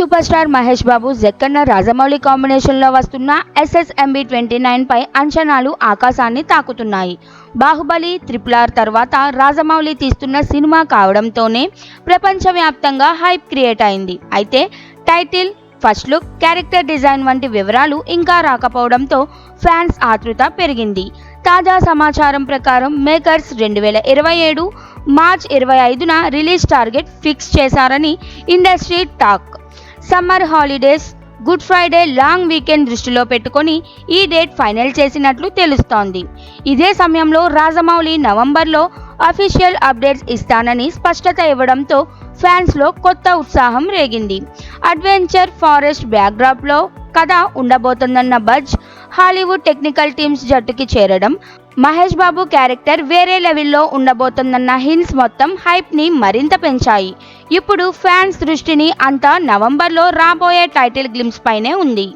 Super star Mahesh Babu Jakkanna Rajamouli కాంబినేషన్లో వస్తున్న SSMB twenty nine పై అంచనాలు ఆకాశాన్ని తాకుతున్నాయి. బాహుబలి త్రిపుల్ ఆర్ తర్వాత రాజమౌళి తీస్తున్న సినిమా కావడంతోనే ప్రపంచవ్యాప్తంగా హైప్ క్రియేట్ అయింది. అయితే title first look character design వంటి వివరాలు ఇంకా రాకపోవడంతో ఫ్యాన్స్ ఆతృత పెరిగింది. తాజా సమాచారం ప్రకారం మేకర్స్ రెండు వేల ఇరవై ఏడు మార్చ్ ఇరవై ఐదున రిలీజ్ టార్గెట్ ఫిక్స్ చేశారని industry talk. Summer holidays good Friday long weekend దృష్టిలో పెట్టుకొని ఈ డేట్ ఫైనల్ చేసినట్లు తెలుస్తోంది. ఇదే సమయంలో రాజమౌళి నవంబర్లో అఫీషియల్ అప్డేట్స్ ఇస్తానని స్పష్టత ఇవ్వడంతో ఫ్యాన్స్లో కొత్త ఉత్సాహం రేగింది. అడ్వెంచర్ ఫారెస్ట్ బ్యాక్డ్రాప్లో కథ ఉండబోతుందన్న బజ్ హాలీవుడ్ టెక్నికల్ టీమ్స్ జట్టుకి చేరడం మహేష్ బాబు క్యారెక్టర్ వేరే లెవెల్లో ఉండబోతుందన్న హింట్స్ మొత్తం హైప్ని మరింత పెంచాయి. ఇప్పుడు ఫ్యాన్స్ దృష్టిని అంతా నవంబర్లో రాబోయే టైటిల్ గ్లిమ్స్ పైనే ఉంది.